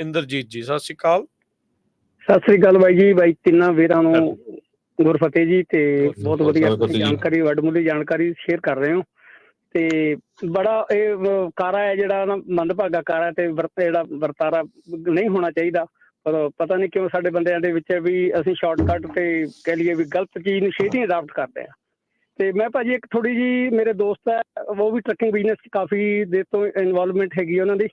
ਇੰਦਰਜੀਤ ਜੀ ਸਤਿ ਸ਼੍ਰੀ ਅਕਾਲ। ਸਤਿ ਸ੍ਰੀ ਅਕਾਲ ਬਾਈ ਜੀ ਬਾਈ ਤਿੰਨਾਂ ਵੀਰਾਂ ਨੂੰ ਗੁਰਫਤਿਹ ਜੀ ਤੇ। ਬਹੁਤ ਵਧੀਆ। ਜਾਣਕਾਰੀ ਵੱਡਮੁੱਲੀ ਜਾਣਕਾਰੀ ਸ਼ੇਅਰ ਕਰ ਰਹੇ ਹੋ। ਤੇ ਬੜਾ ਇਹ ਕਾਰਾ ਹੈ ਜਿਹੜਾ ਨਾ ਮੰਦਭਾਗਾ ਕਾਰਾ ਤੇ ਵਰਤ ਜਿਹੜਾ ਵਰਤਾਰਾ ਨਹੀਂ ਹੋਣਾ ਚਾਹੀਦਾ। ਪਰ ਪਤਾ ਨਹੀਂ ਕਿਉਂ ਸਾਡੇ ਬੰਦਿਆਂ ਦੇ ਵਿੱਚ ਵੀ ਅਸੀਂ ਸ਼ਾਰਟਕਟ ਤੇ ਕਹਿ ਲਈਏ ਵੀ ਗਲਤ ਚੀਜ਼ ਨੂੰ ਛੇਤੀ ਅਡਾਪਟ ਕਰਦੇ ਆ ਤੇ ਮੈਂ ਭਾਜੀ ਇੱਕ ਥੋੜੀ ਜੀ ਮੇਰੇ ਦੋਸਤ ਹੈ ਉਹ ਵੀ ਟਰੱਕਿੰਗ ਬਿਜ਼ਨਸ 'ਚ ਕਾਫੀ ਦੇਰ ਤੋਂ ਇਨਵੋਲਵਮੈਂਟ ਹੈਗੀ ਉਹਨਾਂ ਦੀ।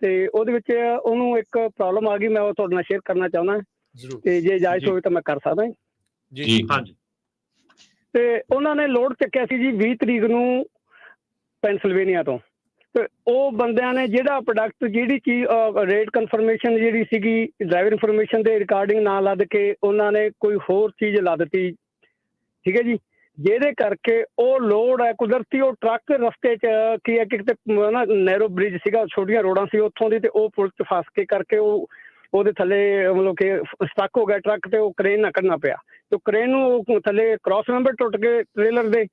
ਤੇ ਉਹਦੇ ਵਿੱਚ ਉਹਨੂੰ ਇੱਕ ਪ੍ਰੋਬਲਮ ਆ ਗਈ ਮੈਂ ਉਹ ਤੁਹਾਡੇ ਨਾਲ ਸ਼ੇਅਰ ਕਰਨਾ ਚਾਹੁੰਦਾ। ਜ਼ਰੂਰ। ਤੇ ਜੇ ਇਜਾਜ਼ਤ ਜੀ। ਹੋਵੇ ਤਾਂ ਮੈਂ ਕਰ ਸਕਦਾ ਜੀ। ਜੀ। ਹਾਂਜੀ। ਤੇ ਉਹਨਾਂ ਨੇ ਲੋਡ ਚੱਕਿਆ ਸੀ ਜੀ 20 ਤਰੀਕ ਨੂੰ ਪੈਨਸਿਲਵੇਨੀਆ ਤੋਂ। ਤੇ ਉਹ ਬੰਦਿਆਂ ਨੇ ਜਿਹੜਾ ਪ੍ਰੋਡਕਟ ਜਿਹੜੀ ਚੀਜ਼ ਰੇਟ ਕਨਫਰਮੇਸ਼ਨ ਜਿਹੜੀ ਸੀਗੀ ਡਰਾਈਵਰ ਇਨਫੋਰਮੇਸ਼ਨ ਦੇ ਰਿਕਾਰਡਿੰਗ ਨਾ ਲੱਦ ਕੇ ਉਹਨਾਂ ਨੇ ਕੋਈ ਹੋਰ ਚੀਜ਼ ਲਾ ਦਿੱਤੀ। ਠੀਕ ਹੈ ਜੀ? ਜਿਹਦੇ ਕਰਕੇ ਉਹ ਲੋਡ ਹੈ, ਕੁਦਰਤੀ ਉਹ ਟਰੱਕ ਰਸਤੇ 'ਚ, ਕੀ ਹੈ ਕਿ ਕਿਤੇ ਨਾ ਨੈਰੋ ਬ੍ਰਿਜ ਸੀਗਾ, ਛੋਟੀਆਂ ਰੋਡਾਂ ਸੀ ਉੱਥੋਂ ਦੀ ਤੇ ਉਹ ਪੁਲ 'ਚ ਫਸ ਕੇ ਕਰਕੇ ਉਹ, ਉਹਦੇ ਥੱਲੇ ਮਤਲਬ ਕਿ ਸਟਕ ਹੋ ਗਿਆ ਟਰੱਕ ਤੇ ਉਹ ਕ੍ਰੇਨ ਨਾ ਕੱਢਣਾ ਪਿਆ। ਤੇ ਕ੍ਰੇਨ ਨੂੰ ਥੱਲੇ ਕ੍ਰਾਸ ਮੈਂਬਰ ਟੁੱਟ ਗਏ ਟ੍ਰੇਲਰ ਦੇ।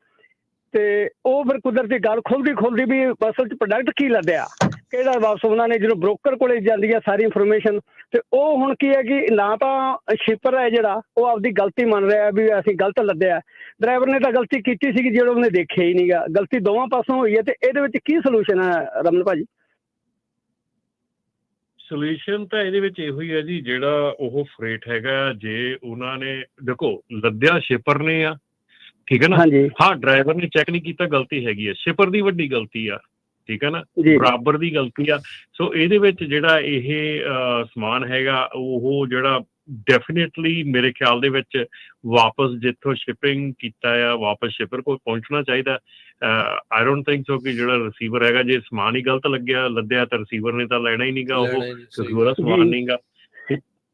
ਤੇ ਉਹ ਫਿਰ ਕੁਦਰਤੀ ਗੱਲ ਖੁੱਲਦੀ ਖੁੱਲਦੀ ਵੀ ਅਸਲ 'ਚ ਪ੍ਰੋਡਕਟ ਕੀ ਲੱਦਿਆ? ਕਿਹੜਾ ਵਾਪਸ ਉਹਨਾਂ ਨੇ ਜਦੋਂ ਬ੍ਰੋਕਰ ਕੋਲੇ ਜਾਂਦੀ ਆ ਸਾਰੀ ਇਨਫੋਰਮੇਸ਼ਨ ਤੇ ਉਹ ਹੁਣ ਕੀ ਹੈ ਕਿ ਨਾ ਤਾਂ ਸ਼ਿਪਰ ਹੈ ਜਿਹੜਾ ਉਹ ਆਪਦੀ ਗਲਤੀ ਮੰਨ ਰਿਹਾ ਵੀ ਅਸੀਂ ਗਲਤ ਲੱਦਿਆ। ਡਰਾਈਵਰ ਨੇ ਤਾਂ ਗਲਤੀ ਕੀਤੀ ਸੀ ਜਿਹੜਾ ਉਹਨੇ ਦੇਖਿਆ ਹੀ ਨਹੀਂਗਾ। ਗਲਤੀ ਦੋਵਾਂ ਪਾਸੋਂ ਹੋਈ ਹੈ ਤੇ ਇਹਦੇ ਵਿੱਚ ਕੀ ਸੋਲੂਸ਼ਨ ਹੈ ਰਮਨ ਭਾਜੀ? ਸੋਲੂਸ਼ਨ ਤਾਂ ਇਹਦੇ ਵਿੱਚ ਇਹੋ ਹੀ ਹੈ ਜੀ ਜਿਹੜਾ ਉਹ ਫਰੇਟ ਹੈਗਾ ਜੇ ਉਹਨਾਂ ਨੇ ਦੇਖੋ ਲੱਦਿਆ ਸ਼ਿਪਰ ਨੇ ਆ ਠੀਕ ਹੈ ਨਾ? ਹਾਂ ਡਰਾਈਵਰ ਨੇ ਚੈੱਕ ਨਹੀਂ ਕੀਤਾ ਗਲਤੀ ਹੈਗੀ ਹੈ। ਸ਼ਿਪਰ ਦੀ ਵੱਡੀ ਗਲਤੀ ਆ। ਠੀਕ ਹੈ ਨਾ? ਬਰਾਬਰ ਦੀ ਗਲਤੀ ਆ। ਸੋ ਇਹਦੇ ਵਿੱਚ ਜਿਹੜਾ ਇਹ ਸਮਾਨ ਹੈਗਾ ਉਹ ਜਿਹੜਾ ਡੈਫੀਨਿਟਲੀ ਮੇਰੇ ਖਿਆਲ ਦੇ ਵਿੱਚ ਵਾਪਸ ਜਿੱਥੋਂ ਸ਼ਿਪਿੰਗ ਕੀਤਾ ਆ ਵਾਪਸ ਸ਼ਿਪਰ ਕੋਲ ਪਹੁੰਚਣਾ ਚਾਹੀਦਾ। ਆਈ ਡੋਨਟ ਥਿੰਕ ਸੋ ਕਿ ਜਿਹੜਾ ਰਿਸੀਵਰ ਹੈਗਾ ਜੇ ਸਮਾਨ ਹੀ ਗਲਤ ਲੱਗਿਆ ਲੱਦਿਆ ਤਾਂ ਰਿਸੀਵਰ ਨੇ ਤਾਂ ਲੈਣਾ ਹੀ ਨਹੀਂਗਾ ਉਹ ਉਹਦਾ ਸਮਾਨ। ਨਹੀਂਗਾ।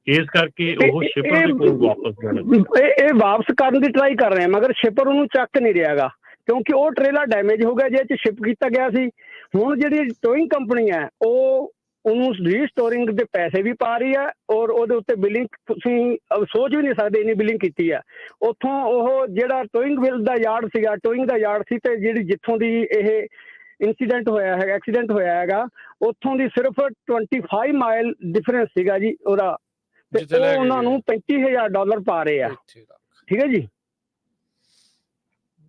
ਇਸ ਕਰਕੇ ਉਹ ਸ਼ਿਪਰ ਦੇ ਕੋਲ ਵਾਪਸ ਜਾਣਾ ਇਹ ਇਹ ਵਾਪਸ ਕਰਨ ਦੀ ਟਰਾਈ ਕਰ ਰਹੇ ਆ ਮਗਰ ਸ਼ਿਪਰ ਉਹਨੂੰ ਚੱਕ ਨਹੀਂ ਰਿਹਾਗਾ ਕਿਉਂਕਿ ਉਹ ਟ੍ਰੇਲਰ ਡੈਮੇਜ ਹੋ ਗਿਆ ਜੇ ਚ ਸ਼ਿਪ ਕੀਤਾ ਗਿਆ ਸੀ ਹੁਣ ਜਿਹੜੀ ਟੋਇੰਗ ਕੰਪਨੀ ਹੈ ਉਹ ਉਹਨੂੰ ਰੀਸਟੋਰਿੰਗ ਦੇ ਪੈਸੇ ਵੀ ਪਾ ਰਹੀ ਹੈ ਔਰ ਉਹਦੇ ਉੱਤੇ ਬਿਲਿੰਗ ਤੁਸੀਂ ਸੋਚ ਵੀ ਨਹੀਂ ਸਕਦੇ ਇੰਨੀ ਬਿਲਿੰਗ ਕੀਤੀ ਹੈ ਉੱਥੋਂ ਉਹ ਜਿਹੜਾ ਟੋਇੰਗ ਵਿਲ ਦਾ ਯਾਰਡ ਸੀਗਾ ਟੋਇੰਗ ਦਾ ਯਾਰਡ ਸੀ ਤੇ ਜਿਹੜੀ ਜਿੱਥੋਂ ਦੀ ਇਹ ਇਨਸੀਡੈਂਟ ਹੋਇਆ ਹੈ ਐਕਸੀਡੈਂਟ ਹੋਇਆ ਹੈਗਾ ਉੱਥੋਂ ਦੀ ਸਿਰਫ 25 ਮਾਈਲ ਡਿਫਰੈਂਸ ਸੀਗਾ ਜੀ ਉਹਦਾ ਤੇ ਉਹਨਾਂ। ਨੂੰ 35000 ਡਾਲਰ ਪਾ ਰਹੇ ਆ। ਠੀਕ ਹੈ ਜੀ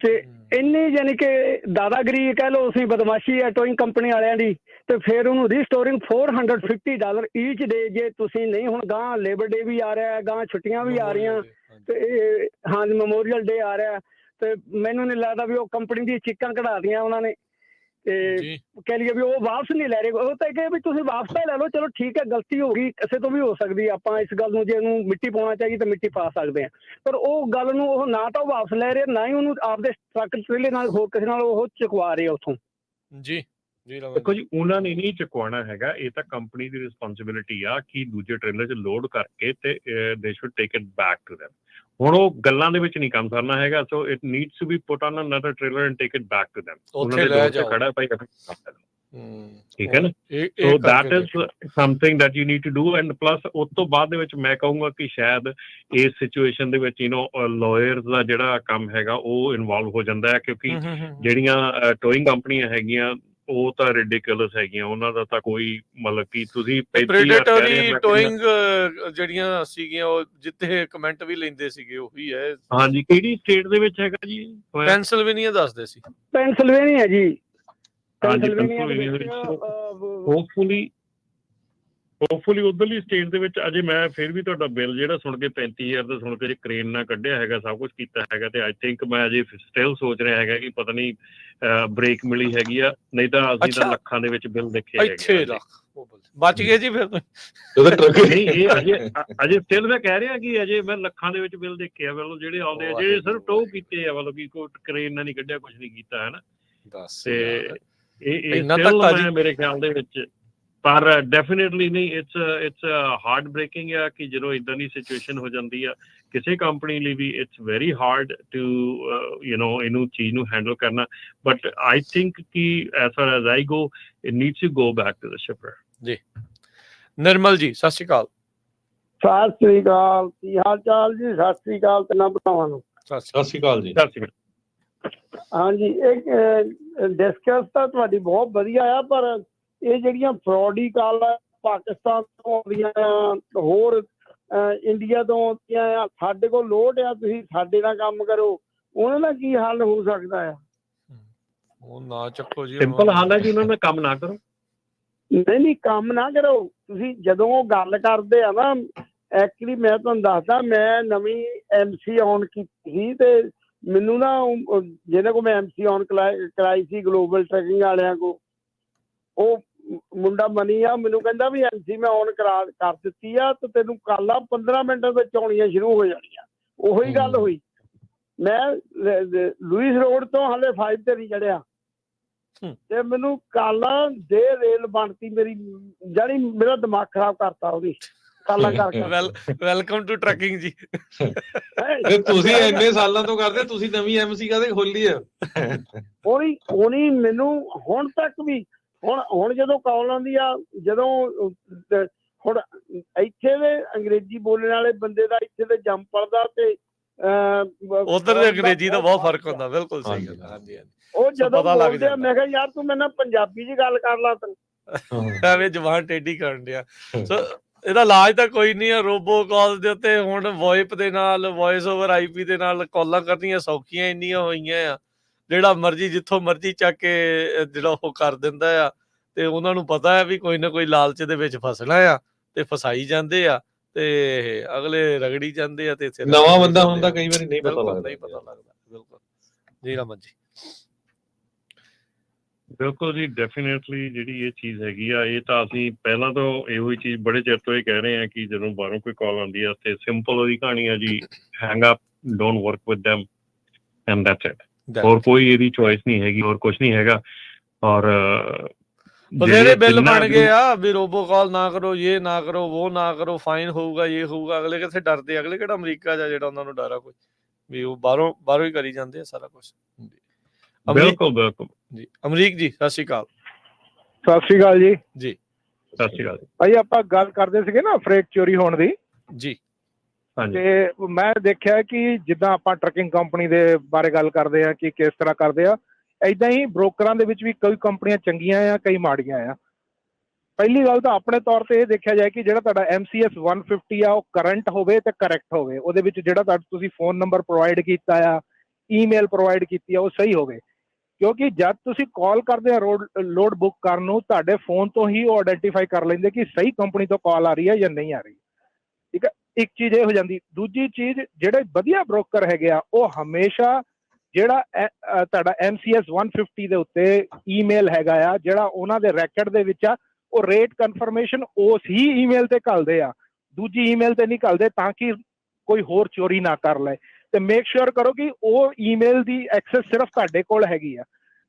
ਤੇ ਇੰਨੀ ਯਾਨੀ ਕਿ ਦਾਦਾਗਰੀ ਕਹਿ ਲਓ ਅਸੀਂ ਬਦਮਾਸ਼ੀ ਹੈ ਟੋਇੰਗ ਕੰਪਨੀ ਵਾਲਿਆਂ ਦੀ ਤੇ ਫਿਰ ਉਹਨੂੰ ਰੀਸਟੋਰਿੰਗ 450 ਡਾਲਰ ਈਚ ਦੇ ਜੇ ਤੁਸੀਂ ਨਹੀਂ ਹੁਣ ਗਾਂ ਲੇਬਰ ਡੇ ਵੀ ਆ ਰਿਹਾ ਹੈ ਗਾਂ ਛੁੱਟੀਆਂ ਵੀ ਆ ਰਹੀਆਂ। ਤੇ ਇਹ ਹਾਂ ਮੈਮੋਰੀਅਲ ਡੇ ਆ ਰਿਹਾ ਹੈ, ਤੇ ਮੈਨੂੰ ਨਹੀਂ ਲੱਗਦਾ ਵੀ ਉਹ ਕੰਪਨੀ ਦੀ ਚੀਕਾਂ ਕਢਾ ਦੀਆਂ ਉਹਨਾਂ ਨੇ ਤੇ ਕਹਿ ਲਈਏ ਵੀ ਉਹ ਵਾਪਸ ਨਹੀਂ ਲੈ ਰਹੇ। ਉਹ ਤਾਂ ਕਹੇ ਵੀ ਤੁਸੀਂ ਵਾਪਸ ਤਾਂ ਲੈ ਲਓ ਚਲੋ ਠੀਕ ਹੈ ਗਲਤੀ ਹੋ ਗਈ ਕਿਸੇ ਤੋਂ ਵੀ ਹੋ ਸਕਦੀ ਆਪਾਂ ਇਸ ਗੱਲ ਨੂੰ ਜੇ ਇਹਨੂੰ ਮਿੱਟੀ ਪਾਉਣਾ ਚਾਹੀਏ ਤਾਂ ਮਿੱਟੀ ਪਾ ਸਕਦੇ ਹਾਂ ਪਰ ਉਹ ਗੱਲ ਨੂੰ ਉਹ ਨਾ ਤਾਂ ਉਹ ਵਾਪਸ ਲੈ ਰਹੇ ਨਾ ਹੀ ਉਹਨੂੰ ਆਪਦੇ ਟਰੱਕ ਟ੍ਰੇਲੇ ਨਾਲ ਹੋਰ ਕਿਸੇ ਨਾਲ ਉਹ ਚੁਕਵਾ ਰਹੇ ਉੱਥੋਂ। ਜੀ ਜੀ ਦੇਖੋ ਜੀ। ਉਹਨਾਂ ਨੇ ਨਹੀਂ ਚੁਕਵਾਉਣਾ ਹੈਗਾ। ਇਹ ਤਾਂ ਕੰਪਨੀ ਦੀ ਰਿਸਪੌਂਸਿਬਿਲਿਟੀ ਆ ਕਿ ਦੂਜੇ ਟ੍ਰੇਲਰ 'ਚ ਲੋਡ ਕਰਕੇ ਤੇ they should take it back to them ਹੁਣ ਉਹ ਗੱਲਾਂ ਦੇ ਵਿੱਚ ਨਹੀਂ ਕੰਮ ਕਰਨਾ ਹੈਗਾ so it needs to be put on another trailer and take it back to them ਉੱਥੇ ਲੈ ਜਾਓ। ਖੜਾ ਭਾਈ ਠੀਕ ਹੈ ਨਾ? ਸੋ ਕਰਕੇ is something that you need to do and plus ਉਸ ਤੋਂ ਬਾਅਦ ਦੇ ਵਿੱਚ ਮੈਂ ਕਹੂੰਗਾ ਕਿ ਸ਼ਾਇਦ ਇਸ ਸਿਚੁਏਸ਼ਨ ਦੇ ਵਿੱਚ ਯੂ نو ਲਾਇਰਸ ਦਾ ਜਿਹੜਾ ਕੰਮ ਹੈਗਾ ਉਹ ਇਨਵੋਲਵ ਹੋ ਜਾਂਦਾ ਹੈ ਕਿਉਂਕਿ ਜਿਹੜੀਆਂ ਟੋਇੰਗ ਕੰਪਨੀਆਂ ਹੈਗੀਆਂ ਉਹ ਤਾਂ ਰਿਡਿਕੂਲਸ ਹੈਗੀਆਂ ਉਹਨਾਂ ਦਾ ਤਾਂ ਕੋਈ ਮਤਲਬ ਕਿ ਤੁਸੀਂ 35000 ਕਹਿ ਰਹੇ ਪ੍ਰੈਡੇਟਰੀ ਟੋਇੰਗ ਜਿਹੜੀਆਂ ਸੀਗੀਆਂ ਉਹ ਜਿੱਥੇ ਕਮੈਂਟ ਵੀ ਲੈਂਦੇ ਸੀਗੇ ਉਹੀ ਹੈ। ਹਾਂਜੀ ਕਿਹੜੀ ਸਟੇਟ ਦੇ ਵਿੱਚ ਹੈਗਾ ਜੀ? ਪੈਨਸਿਲਵੇਨੀਆ ਦੱਸਦੇ ਸੀ। ਪੈਨਸਿਲਵੇਨੀਆ ਜੀ। ਹਾਂਜੀ, ਪੈਨਸਿਲਵੇਨੀਆ ਹੋਪਫੁਲੀ ਹੋਪਫੁਲੀ ਉਧਰਲੀ ਸਟੇਟ ਦੇ ਵਿੱਚ ਅਜੇ ਮੈਂ ਫਿਰ ਵੀ ਤੁਹਾਡਾ ਬਿੱਲ ਜਿਹੜਾ ਸੁਣ ਕੇ 35000 ਦਾ ਸੁਣ ਕੇ ਜੇ ਕ੍ਰੇਨ ਨਾਲ ਕੱਢਿਆ ਹੈਗਾ ਸਭ ਕੁਝ ਕੀਤਾ ਹੈਗਾ ਤੇ ਆਈ ਥਿੰਕ ਮੈਂ ਅਜੇ ਸਟਿਲ ਸੋਚ ਰਿਹਾ ਹੈਗਾ ਕਿ ਪਤਾ ਨਹੀਂ ਬ੍ਰੇਕ ਮਿਲੀ ਹੈਗੀ ਆ ਨਹੀਂ ਤਾਂ ਅਸੀਂ। ਤਾਂ ਲੱਖਾਂ ਦੇ ਵਿੱਚ ਬਿੱਲ ਦੇਖੇ ਹੈਗੇ ਇੱਥੇ। ਲੱਖ। ਬਚ ਗਏ ਜੀ ਫਿਰ ਤੁਸੀਂ। ਉਹਦਾ ਟਰੱਕ ਨਹੀਂ ਇਹ ਅਜੇ ਅਜੇ ਸਟਿਲ ਮੈਂ ਕਹਿ ਰਿਹਾ ਕਿ ਅਜੇ ਮੈਂ ਲੱਖਾਂ ਦੇ ਵਿੱਚ ਬਿੱਲ ਦੇਖੇ ਆ ਮਤਲਬ ਜਿਹੜੇ ਆਉਂਦੇ ਆ ਜਿਹੜੇ ਸਿਰਫ ਟੋ ਕੀਤੇ ਆ ਮਤਲਬ ਕਿ ਕੋਈ ਕ੍ਰੇਨ ਨਾਲ ਨਹੀਂ ਕੱਢਿਆ ਕੁਝ ਨਹੀਂ ਕੀਤਾ ਹੈ ਨਾ ਦੱਸ ਤੇ। ਇਹ ਇਹ। ਮੈਂ ਮੇਰੇ ਖਿਆਲ ਦੇ ਵਿੱਚ ਪਰ ਡੈਫੀਨਿਟਲੀ ਨਹੀਂ ਇਟਸ ਇਟਸ ਹਾਰਡ ਬ੍ਰੇਕਿੰਗ ਆ ਕਿ ਜਦੋਂ ਇਦਾਂ ਦੀ ਸਿਚੁਏਸ਼ਨ ਹੋ ਜਾਂਦੀ ਆ ਕਿਸੇ ਕੰਪਨੀ ਲਈ ਵੀ it's very hard to you know ਇਹਨੂੰ ਚੀਜ਼ ਨੂੰ ਹੈਂਡਲ ਕਰਨਾ। ਬਟ ਆਈ ਥਿੰਕ ਕਿ as far as I go it needs to go back to the shipper Nirmal ji ਸਤਿ ਸ਼੍ਰੀ ਅਕਾਲ। ਸਤਿ ਸ੍ਰੀ ਅਕਾਲ। ਕੀ ਹਾਲ ਚਾਲ ਜੀ? ਸਤਿ ਸ੍ਰੀ ਅਕਾਲ ਤਿੰਨਾਂ ਭਰਾਵਾਂ ਨੂੰ। ਸਤਿ ਸ਼੍ਰੀ ਸਤਿ ਸ਼੍ਰੀ ਅਕਾਲ ਜੀ। ਸਤਿ ਸ਼੍ਰੀ ਅਕਾਲ। ਹਾਂਜੀ ਇਹ ਡਿਸਕਸ ਤਾਂ ਤੁਹਾਡੀ ਬਹੁਤ ਵਧੀਆ ਆ ਪਰ ਇਹ ਜਿਹੜੀਆਂ ਫਰਾਡੀ ਕਾਲ ਪਾਕਿਸਤਾਨ ਤੋਂ ਆਉਂਦੀਆਂ ਆ ਹੋਰ ਇੰਡੀਆ ਤੋਂ ਆਉਂਦੀਆਂ ਆ ਸਾਡੇ ਕੋਲ ਲੋਡ ਆ ਤੁਸੀਂ ਸਾਡੇ ਨਾਲ ਕੰਮ ਕਰੋ ਉਹਨਾਂ ਦਾ ਕੀ ਹੱਲ ਹੋ ਸਕਦਾ ਆ? ਉਹ ਨਾ ਚੱਕੋ ਜੀ ਸਿੰਪਲ ਹਾਲ ਹੈ ਜੀ ਉਹਨਾਂ ਨਾਲ ਕੰਮ ਨਾ ਕਰੋ। ਨਹੀਂ ਨਹੀਂ ਕੰਮ ਨਾ ਕਰੋ। ਤੁਸੀਂ ਜਦੋਂ ਉਹ ਗੱਲ ਕਰਦੇ ਆ ਨਾ ਐਕਚੁਅਲੀ ਮੈਂ ਤੁਹਾਨੂੰ ਦੱਸਦਾ ਮੈਂ ਨਵੀਂ ਐਮਸੀ ਔਨ ਕੀਤੀ ਸੀ ਤੇ ਮੈਨੂੰ ਨਾ ਜਿਹਦੇ ਕੋ ਮੈਂ ਐਮਸੀ ਔਨ ਕਰਾਈ ਸੀ ਗਲੋਬਲ ਟਰੈਕਿੰਗ ਵਾਲਿਆਂ ਕੋ ਉਹ ਮੁੰਡਾ ਮਨੀ ਆ ਮੈਨੂੰ ਕਹਿੰਦਾ ਵੀ ਐਮਸੀ ਮੈਂ ਔਨ ਕਰਾ ਕਰ ਦਿੱਤੀ ਆ ਤੇ ਤੈਨੂੰ ਕੱਲ ਆ 15 ਮਿੰਟਾਂ ਵਿੱਚ ਆਉਣੀਆਂ ਸ਼ੁਰੂ ਹੋ ਜਾਣੀਆਂ। ਉਹੀ ਗੱਲ। ਹੋਈ। ਮੈਂ ਲ- ਲ- ਲੂਇਸ ਰੋਡ ਤੋਂ ਹਲੇ 5 ਤੇ ਨਹੀਂ ਚੜਿਆ। ਤੇ ਮੈਨੂੰ ਕਾਲਾਂ ਦੇ ਰੇਲ ਬਣਤੀ ਮੇਰੀ ਜਾਨੀ ਮੇਰਾ ਦਿਮਾਗ ਖਰਾਬ ਕਰਤਾ ਉਹਦੀ। ਕਾਲਾਂ ਕਰ ਕਰ ਵੈਲ ਵੈਲਕਮ ਟੂ ਟਰੱਕਿੰਗ ਜੀ। ਤੇ ਤੁਸੀਂ ਇੰਨੇ ਸਾਲਾਂ ਤੋਂ ਕਰਦੇ ਤੁਸੀਂ ਨਵੀਂ ਐਮਸੀ ਕਾਦੇ ਖੋਲੀ ਆ? ਉਹਨੀ ਉਹਨੀ ਮੈਨੂੰ ਹੁਣ ਤੱਕ ਵੀ ਹੁਣ ਹੁਣ ਜਦੋਂ ਕਾਲ ਆਉਂਦੀ ਆ ਜਦੋਂ ਹੁਣ ਇੱਥੇ ਦੇ ਅੰਗਰੇਜ਼ੀ ਬੋਲਣ ਵਾਲੇ ਬੰਦੇ ਦਾ ਇੱਥੇ ਦੇ ਜੰਪਲ ਦਾ ਤੇ ਉਧਰ ਦੇ ਅੰਗਰੇਜ਼ੀ ਦਾ ਬਹੁਤ ਫ਼ਰਕ ਹੁੰਦਾ ਬਿਲਕੁਲ ਸਹੀ ਹਾਂਜੀ। ਗੱਲ ਹਾਂਜੀ ਹਾਂਜੀ। ਉਹ ਜਦੋਂ ਬੋਲਦੇ ਆ। ਮੈਂ ਕਿਹਾ ਯਾਰ ਤੂੰ ਮੇਰੇ ਨਾਲ ਪੰਜਾਬੀ 'ਚ ਗੱਲ ਕਰ ਲਾ ਤੈਨੂੰ ਐਵੇਂ ਜ਼ਬਾਨ ਟੇਢੀ ਕਰਨ ਡਿਆ। ਸੋ ਇਹਦਾ ਇਲਾਜ ਤਾਂ ਕੋਈ ਨਹੀਂ ਹੈ ਰੋਬੋ ਕਾਲ ਦੇ ਉੱਤੇ ਹੁਣ ਵੋਇਪ ਦੇ ਨਾਲ ਵੌਇਸ ਓਵਰ ਆਈਪੀ ਦੇ ਨਾਲ ਕਾਲਾਂ ਕਰਨੀਆਂ ਸੌਖੀਆਂ ਇੰਨੀਆਂ ਹੋਈਆਂ ਆ। ਜਿਹੜਾ ਮਰਜ਼ੀ ਜਿੱਥੋਂ ਮਰਜ਼ੀ ਚੱਕ ਕੇ ਜਿਹੜਾ ਉਹ ਕਰ ਦਿੰਦਾ ਆ ਤੇ ਉਹਨਾਂ ਨੂੰ ਪਤਾ ਹੈ ਵੀ ਕੋਈ ਨਾ ਕੋਈ ਲਾਲਚ ਦੇ ਵਿੱਚ ਫਸਣਾ ਆ ਤੇ ਫਸਾਈ ਜਾਂਦੇ ਆ ਤੇ ਅਗਲੇ ਰਗੜੀ ਜਾਂਦੇ ਆ ਤੇ ਇੱਥੇ ਨਵਾਂ ਬੰਦਾ ਹੁੰਦਾ। ਕਈ ਵਾਰੀ ਨਹੀਂ ਪਤਾ ਬਿਲਕੁਲ ਲੱਗਦਾ ਨਹੀਂ ਪਤਾ ਲੱਗਦਾ ਬਿਲਕੁਲ। ਜੀ ਰਮਨ ਜੀ। ਬਿਲਕੁਲ ਜੀ ਡੈਫੀਨਿਟਲੀ ਜਿਹੜੀ ਇਹ ਚੀਜ਼ ਹੈਗੀ ਆ ਇਹ ਤਾਂ ਅਸੀਂ ਪਹਿਲਾਂ ਤੋਂ ਇਹੋ ਹੀ ਚੀਜ਼ ਬੜੇ ਚਿਰ ਤੋਂ ਇਹ ਕਹਿ ਰਹੇ ਆ ਕਿ ਜਦੋਂ ਬਾਹਰੋਂ ਕੋਈ ਕਾਲ ਆਉਂਦੀ ਆ ਤੇ ਸਿੰਪਲ ਉਹਦੀ ਕਹਾਣੀ ਆ ਜੀ hang up don't work with them and that's it ਹੋਰ ਕੋਈ ਇਹਦੀ ਚੋਇਸ ਨਹੀਂ ਹੈਗੀ ਹੋਰ ਕੁਝ ਨਹੀਂ ਹੈਗਾ ਔਰ ਅਹ, ਬਥੇਰੇ ਜਿਹੜੇ- ਬਿੱਲ ਜਿੰਨਾ ਬਣ ਵੀ- ਗਏ ਆ ਵੀ ਰੋਬੋ ਕਾਲ ਨਾ ਕਰੋ ਇਹ ਨਾ ਕਰੋ ਉਹ ਨਾ ਕਰੋ ਫਾਈਨ ਹੋਊਗਾ ਇਹ ਹੋਊਗਾ ਅਗਲੇ ਕਿੱਥੇ ਡਰਦੇ ਆ? ਅਗਲੇ ਕਿਹੜਾ ਅਮਰੀਕਾ ਜਾ ਜਿਹੜਾ ਉਹਨਾਂ ਨੂੰ ਡਰ ਆ ਕੋਈ ਵੀ ਉਹ ਬਾਹਰੋਂ ਬਾਹਰੋਂ ਹੀ ਕਰੀ ਜਾਂਦੇ ਆ ਸਾਰਾ ਕੁਝ ਅਮਰੀਕ ਬਿਲਕੁਲ ਬਿਲਕੁਲ ਜੀ ਅਮਰੀਕ ਜੀ ਸਤਿ ਸ਼੍ਰੀ ਅਕਾਲ ਸਤਿ ਸ਼੍ਰੀ ਅਕਾਲ ਜੀ ਜੀ ਸਤਿ ਸ਼੍ਰੀ ਅਕਾਲ ਭਾਈ ਆਪਾਂ ਗੱਲ ਕਰਦੇ ਸੀਗੇ ਨਾ ਫਰੇਟ ਚੋਰੀ ਹੋਣ ਦੀ ਜੀ ਹਾਂਜੀ ਤੇ ਮੈਂ ਦੇਖਿਆ ਕਿ ਜਿੱਦਾਂ ਆਪਾਂ ਟਰੱਕਿੰਗ ਕੰਪਨੀ ਦੇ ਬਾਰੇ ਗੱਲ ਕਰਦੇ ਆ ਕਿ ਕਿਸ ਤਰ੍ਹਾਂ ਕਰਦੇ ਆ ਐਦਾਂ ਹੀ ਬ੍ਰੋਕਰਾਂ ਦੇ ਵਿੱਚ ਵੀ ਕਈ ਕੰਪਨੀਆਂ ਚੰਗੀਆਂ ਆ, ਕਈ ਮਾੜੀਆਂ ਆ। ਪਹਿਲੀ ਗੱਲ ਤਾਂ ਆਪਣੇ ਤੌਰ ਤੇ ਇਹ ਦੇਖਿਆ ਜਾਏ ਕਿ ਜਿਹੜਾ ਤੁਹਾਡਾ MCS 150 ਆ, ਉਹ ਕਰੰਟ ਹੋਵੇ ਤੇ ਕਰੈਕਟ ਹੋਵੇ। ਉਹਦੇ ਵਿੱਚ ਜਿਹੜਾ ਤੁਹਾਡਾ ਤੁਸੀਂ ਫੋਨ ਨੰਬਰ ਪ੍ਰੋਵਾਈਡ ਕੀਤਾ ਆ ਈਮੇਲ ਪ੍ਰੋਵਾਈਡ ਕੀਤੀ ਆ, ਉਹ ਸਹੀ ਹੋਵੇ। ਕਿਉਂਕਿ ਜਦ ਤੁਸੀਂ ਕਾਲ ਕਰਦੇ ਆ ਰੋਡ ਲੋਡ ਬੁੱਕ ਕਰਨ ਨੂੰ, ਤੁਹਾਡੇ ਫੋਨ ਤੋਂ ਹੀ ਉਹ ਆਇਡੈਂਟੀਫਾਈ ਕਰ ਲੈਂਦੇ ਕਿ ਸਹੀ ਕੰਪਨੀ ਤੋਂ ਕਾਲ ਆ ਰਹੀ ਹੈ ਜਾਂ ਨਹੀਂ ਆ ਰਹੀ। ਇੱਕ ਚੀਜ਼ ਇਹ ਹੋ ਜਾਂਦੀ ਦੂਜੀ ਚੀਜ਼ ਜਿਹੜੇ ਵਧੀਆ ਬ੍ਰੋਕਰ ਹੈਗੇ ਆ ਉਹ ਹਮੇਸ਼ਾ ਜਿਹੜਾ ਐ- ਅ, ਤੁਹਾਡਾ MCS 150 ਦੇ ਉੱਤੇ ਈਮੇਲ ਹੈਗਾ ਆ ਜਿਹੜਾ ਉਹਨਾਂ ਦੇ ਰੈਕਡ ਦੇ ਵਿੱਚ ਆ ਉਹ ਰੇਟ ਕਨਫਰਮੇਸ਼ਨ ਉਸ ਹੀ ਈਮੇਲ ਤੇ ਘੱਲਦੇ ਆ। ਦੂਜੀ ਈਮੇਲ ਤੇ ਨਹੀਂ ਘੱਲਦੇ ਤਾਂ ਕਿ ਕੋਈ ਹੋਰ ਚੋਰੀ ਨਾ ਕਰ ਲਏ। ਤੇ ਮੇਕ ਸ਼ੋਰ ਕਰੋ ਕਿ ਉਹ ਈਮੇਲ ਦੀ ਐਕਸੈਸ ਸਿਰਫ ਤੁਹਾਡੇ ਕੋਲ ਹੈਗੀ ਆ।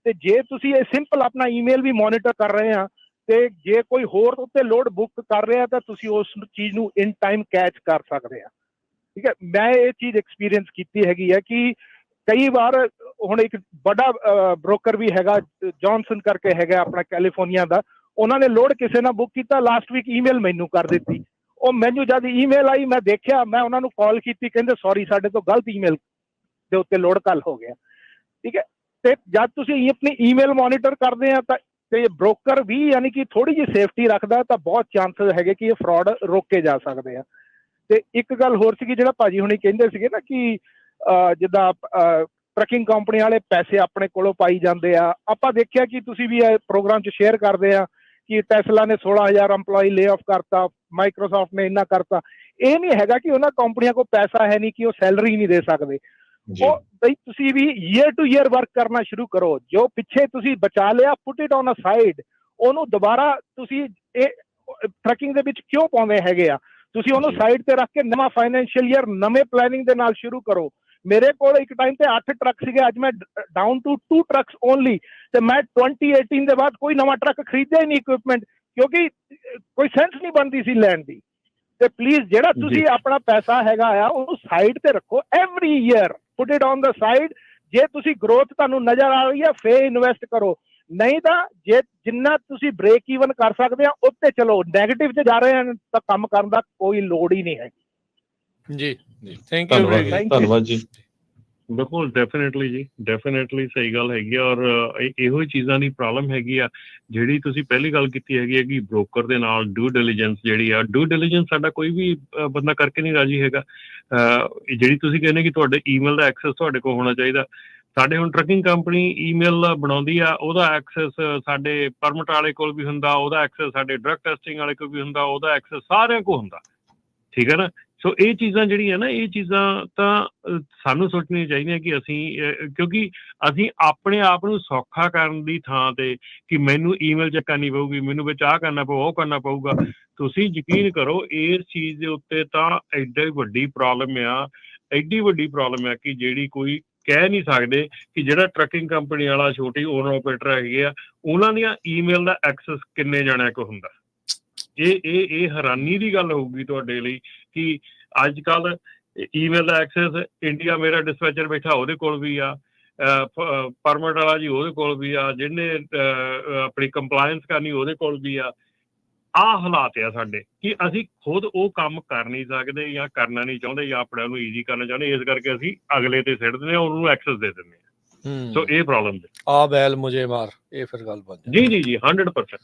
ਤੇ ਜੇ ਤੁਸੀਂ ਇਹ ਸਿੰਪਲ ਆਪਣਾ ਈਮੇਲ ਵੀ ਮੋਨੀਟਰ ਕਰ ਰਹੇ ਆ ਤੇ ਜੇ ਕੋਈ ਹੋਰ ਉੱਤੇ ਲੋਡ ਬੁੱਕ ਕਰ ਰਿਹਾ ਤਾਂ ਤੁਸੀਂ ਉਸ ਚੀਜ਼ ਨੂੰ ਇਨ ਟਾਈਮ ਕੈਚ ਕਰ ਸਕਦੇ ਆ। ਠੀਕ ਹੈ? ਮੈਂ ਇਹ ਚੀਜ਼ ਐਕਸਪੀਰੀਅੰਸ ਕੀਤੀ ਹੈਗੀ ਹੈ ਕਿ ਕਈ ਵਾਰ ਹੁਣ ਇੱਕ ਵੱਡਾ ਬ੍ਰੋਕਰ ਵੀ ਹੈਗਾ ਜੌਨਸਨ ਕਰਕੇ ਹੈਗਾ ਆਪਣਾ ਕੈਲੀਫੋਰਨੀਆ ਦਾ। ਉਹਨਾਂ ਨੇ ਲੋਡ ਕਿਸੇ ਨਾਲ ਬੁੱਕ ਕੀਤਾ ਲਾਸਟ ਵੀਕ ਈਮੇਲ ਮੈਨੂੰ ਕਰ ਦਿੱਤੀ। ਉਹ ਮੈਨੂੰ ਜਦ ਈਮੇਲ ਆਈ, ਮੈਂ ਦੇਖਿਆ, ਮੈਂ ਉਹਨਾਂ ਨੂੰ ਕਾਲ ਕੀਤੀ, ਕਹਿੰਦੇ ਸੌਰੀ ਸਾਡੇ ਤੋਂ ਗਲਤ ਈਮੇਲ ਦੇ ਉੱਤੇ ਲੋਡ ਕੱਲ ਹੋ ਗਿਆ। ਠੀਕ ਹੈ? ਤੇ ਜਦ ਤੁਸੀਂ ਆਪਣੀ ਈਮੇਲ ਮੋਨੀਟਰ ਕਰਦੇ ਆ ਤਾਂ ਤੇ ਬ੍ਰੋਕਰ ਵੀ ਯਾਨੀ ਕਿ ਥੋੜੀ ਜਿਹੀ ਸੇਫਟੀ ਰੱਖਦਾ ਤਾਂ ਬਹੁਤ ਚਾਂਸਸ ਹੈਗੇ ਕਿ ਇਹ ਫਰਾਡ ਰੋਕੇ ਜਾ ਸਕਦੇ ਆ। ਤੇ ਇੱਕ ਗੱਲ ਹੋਰ ਸੀਗੀ, ਜਿਹੜਾ ਭਾਜੀ ਹੁਣੀ ਕਹਿੰਦੇ ਸੀਗੇ ਨਾ ਕਿ ਜਿੱਦਾਂ ਟਰੱਕਿੰਗ ਕੰਪਨੀ ਵਾਲੇ ਪੈਸੇ ਆਪਣੇ ਕੋਲੋਂ ਪਾਈ ਜਾਂਦੇ ਆ। ਆਪਾਂ ਦੇਖਿਆ ਕਿ ਤੁਸੀਂ ਵੀ ਇਹ ਪ੍ਰੋਗਰਾਮ 'ਚ ਸ਼ੇਅਰ ਕਰਦੇ ਆ ਕਿ ਟੈਸਲਾ ਨੇ 16000 EMPLOYE ਲੇ ਆਫ ਕਰਤਾ ਮਾਈਕਰੋਸਾਫਟ ਨੇ ਇੰਨਾ ਕਰਤਾ। ਇਹ ਨਹੀਂ ਹੈਗਾ ਕਿ ਉਹਨਾਂ ਕੰਪਨੀਆਂ ਕੋਲ ਪੈਸਾ ਹੈ ਨਹੀਂ ਕਿ ਉਹ ਸੈਲਰੀ ਨਹੀਂ ਦੇ ਸਕਦੇ। ਉਹ ਬਈ ਤੁਸੀਂ ਵੀ ਈਅਰ ਟੂ ਈਅਰ ਵਰਕ ਕਰਨਾ ਸ਼ੁਰੂ ਕਰੋ। ਜੋ ਪਿੱਛੇ ਤੁਸੀਂ ਬਚਾ ਲਿਆ put it on a side ਉਹਨੂੰ ਦੁਬਾਰਾ ਤੁਸੀਂ ਇਹ ਟਰੱਕਿੰਗ ਦੇ ਵਿੱਚ ਕਿਉਂ ਪਾਉਂਦੇ ਹੈਗੇ ਆ? ਤੁਸੀਂ ਉਹਨੂੰ। ਸਾਈਡ ਤੇ ਰੱਖ ਕੇ ਨਵਾਂ ਫਾਈਨੈਂਸ਼ੀਅਲ ਈਅਰ ਨਵੇਂ ਪਲੈਨਿੰਗ ਦੇ ਨਾਲ ਸ਼ੁਰੂ ਕਰੋ। ਮੇਰੇ ਕੋਲ ਇੱਕ ਟਾਈਮ ਤੇ 8 ਟਰੱਕ ਸੀਗੇ ਅੱਜ ਮੈਂ ਡਾਊਨ ਟੂ 2 ਟਰੱਕਸ ਓਨਲੀ ਤੇ ਮੈਂ 2018 ਦੇ ਬਾਅਦ ਕੋਈ ਨਵਾਂ ਟਰੱਕ ਖਰੀਦਿਆ ਹੀ ਨਹੀਂ ਇਕਵਿਪਮੈਂਟ ਕਿਉਂਕਿ ਕੋਈ ਸੈਂਸ ਨਹੀਂ ਬਣਦੀ ਸੀ ਲੈਣ ਦੀ। ਤੇ ਪਲੀਜ਼ ਜਿਹੜਾ। ਤੁਸੀਂ ਆਪਣਾ ਪੈਸਾ ਹੈਗਾ ਆ ਉਹਨੂੰ ਸਾਈਡ ਤੇ ਰੱਖੋ every year put it on the side ਜੇ ਤੁਸੀਂ ਗਰੋਥ ਤੁਹਾਨੂੰ ਨਜ਼ਰ ਆ ਰਹੀ ਹੈ ਫੇਰ ਇਨਵੈਸਟ ਕਰੋ। ਨਹੀਂ ਤਾਂ ਜੇ ਜਿੰਨਾ ਤੁਸੀਂ ਬ੍ਰੇਕ ਈਵਨ ਕਰ ਸਕਦੇ ਆ ਉੱਤੇ ਚਲੋ। 네ਗੇਟਿਵ 'ਚ ਜਾ ਰਹੇ ਹਨ ਤਾਂ ਕੰਮ ਕਰਨ ਦਾ ਕੋਈ ਲੋੜ ਹੀ ਨਹੀਂ ਹੈ। ਜੀ ਜੀ। ਥੈਂਕ ਯੂ ਧੰਨਵਾਦ Thank you. ਧੰਨਵਾਦ ਜੀ। ਬਿਲਕੁਲ ਡੈਫੀਨਿਟਲੀ ਜੀ ਡੈਫੀਨਿਟਲੀ ਸਹੀ ਗੱਲ ਹੈਗੀ ਆ ਔਰ ਇਹੋ ਹੀ ਚੀਜ਼ਾਂ ਦੀ ਪ੍ਰੋਬਲਮ ਹੈਗੀ ਆ ਜਿਹੜੀ ਤੁਸੀਂ ਪਹਿਲੀ ਗੱਲ ਕੀਤੀ ਹੈਗੀ ਹੈ ਕਿ ਬ੍ਰੋਕਰ ਦੇ ਨਾਲ ਡਿਊ ਡਿਲੀਜੈਂਸ ਜਿਹੜੀ ਆ ਡਿਊ ਡਿਲੀਜੈਂਸ ਸਾਡਾ ਕੋਈ ਵੀ ਬੰਦਾ ਕਰਕੇ ਨਹੀਂ ਰਾਜੀ ਹੈਗਾ। ਜਿਹੜੀ ਤੁਸੀਂ ਕਹਿੰਦੇ ਕਿ ਤੁਹਾਡੇ ਈਮੇਲ ਦਾ ਐਕਸੈਸ ਤੁਹਾਡੇ ਕੋਲ ਹੋਣਾ ਚਾਹੀਦਾ। ਸਾਡੇ ਹੁਣ ਟਰੱਕਿੰਗ ਕੰਪਨੀ ਈਮੇਲ ਬਣਾਉਂਦੀ ਆ, ਉਹਦਾ ਐਕਸੈਸ ਸਾਡੇ ਪਰਮਿਟ ਵਾਲੇ ਕੋਲ ਵੀ ਹੁੰਦਾ, ਉਹਦਾ ਐਕਸੈਸ ਸਾਡੇ ਡਰਗ ਟੈਸਟਿੰਗ ਵਾਲੇ ਕੋਲ ਵੀ ਹੁੰਦਾ, ਉਹਦਾ ਐਕਸੈਸ ਸਾਰਿਆਂ ਕੋਲ ਹੁੰਦਾ। ਠੀਕ ਹੈ ਨਾ? ਸੋ ਇਹ ਚੀਜ਼ਾਂ ਜਿਹੜੀਆਂ ਨਾ, ਇਹ ਚੀਜ਼ਾਂ ਤਾਂ ਸਾਨੂੰ ਸੋਚਣੀਆਂ ਚਾਹੀਦੀਆਂ ਕਿ ਅਸੀਂ ਕਿਉਂਕਿ ਅਸੀਂ ਆਪਣੇ ਆਪ ਨੂੰ ਸੌਖਾ ਕਰਨ ਦੀ ਥਾਂ ਤੇ ਕਿ ਮੈਨੂੰ ਈਮੇਲ ਚੈੱਕ ਕਰਨੀ ਪਊਗੀ, ਮੈਨੂੰ ਵਿੱਚ ਆਹ ਕਰਨਾ ਪਊ, ਉਹ ਕਰਨਾ ਪਊਗਾ। ਤੁਸੀਂ ਯਕੀਨ ਕਰੋ, ਇਸ ਚੀਜ਼ ਦੇ ਉੱਤੇ ਤਾਂ ਐਡੀ ਵੱਡੀ ਪ੍ਰੋਬਲਮ ਆ, ਐਡੀ ਵੱਡੀ ਪ੍ਰੋਬਲਮ ਆ ਕਿ ਜਿਹੜੀ ਕੋਈ ਕਹਿ ਨਹੀਂ ਸਕਦੇ ਕਿ ਜਿਹੜਾ ਟਰੱਕਿੰਗ ਕੰਪਨੀ ਵਾਲਾ ਛੋਟੀ ਓਨਰ ਆਪਰੇਟਰ ਹੈਗੇ ਆ, ਉਹਨਾਂ ਦੀਆਂ ਈਮੇਲ ਦਾ ਐਕਸੈਸ ਕਿੰਨੇ ਜਣਿਆਂ ਕੋ ਹੁੰਦਾ। ਇਹ ਇਹ ਇਹ ਹੈਰਾਨੀ ਦੀ ਗੱਲ ਹੋਊਗੀ ਤੁਹਾਡੇ ਲਈ ਕਿ ਅੱਜ ਕੱਲ ਈਮੇਲ ਦਾ ਐਕਸੈਸ ਇੰਡੀਆ ਮੇਰਾ ਡਿਸਪੈਚਰ ਬੈਠਾ ਉਹਦੇ ਕੋਲ ਵੀ ਆ ਪਰਮਿਟ ਵਾਲਾ ਜੀ ਉਹਦੇ ਕੋਲ ਵੀ ਆ ਜਿਹਨੇ ਆਪਣੀ ਕੰਪਲਾਈਂਸ ਕਰਨੀ ਉਹਦੇ ਕੋਲ ਵੀ ਆ। ਆ ਹਾਲਾਤ ਆ ਸਾਡੇ ਕਿ ਅਸੀਂ ਖੁਦ ਉਹ ਕੰਮ ਕਰ ਨਹੀਂ ਸਕਦੇ ਜਾਂ ਕਰਨਾ ਨਹੀਂ ਚਾਹੁੰਦੇ ਜਾਂ ਆਪਣੇ ਨੂੰ ਈਜ਼ੀ ਕਰਨਾ ਚਾਹੁੰਦੇ ਇਸ ਕਰਕੇ ਅਸੀਂ ਅਗਲੇ ਤੇ ਸਿੱਟ ਦਿੰਦੇ ਹਾਂ ਉਹਨੂੰ ਐਕਸੈਸ ਦੇ ਦਿੰਦੇ ਹਾਂ। ਸੋ ਇਹ ਪ੍ਰੋਬਲਮ ਹੈ ਆ ਬੈਲ ਮੁਝੇ ਮਾਰ ਇਹ ਫਿਰ ਗੱਲ ਬਣ ਜਾਂਦੀ ਜੀ ਜੀ ਜੀ 100%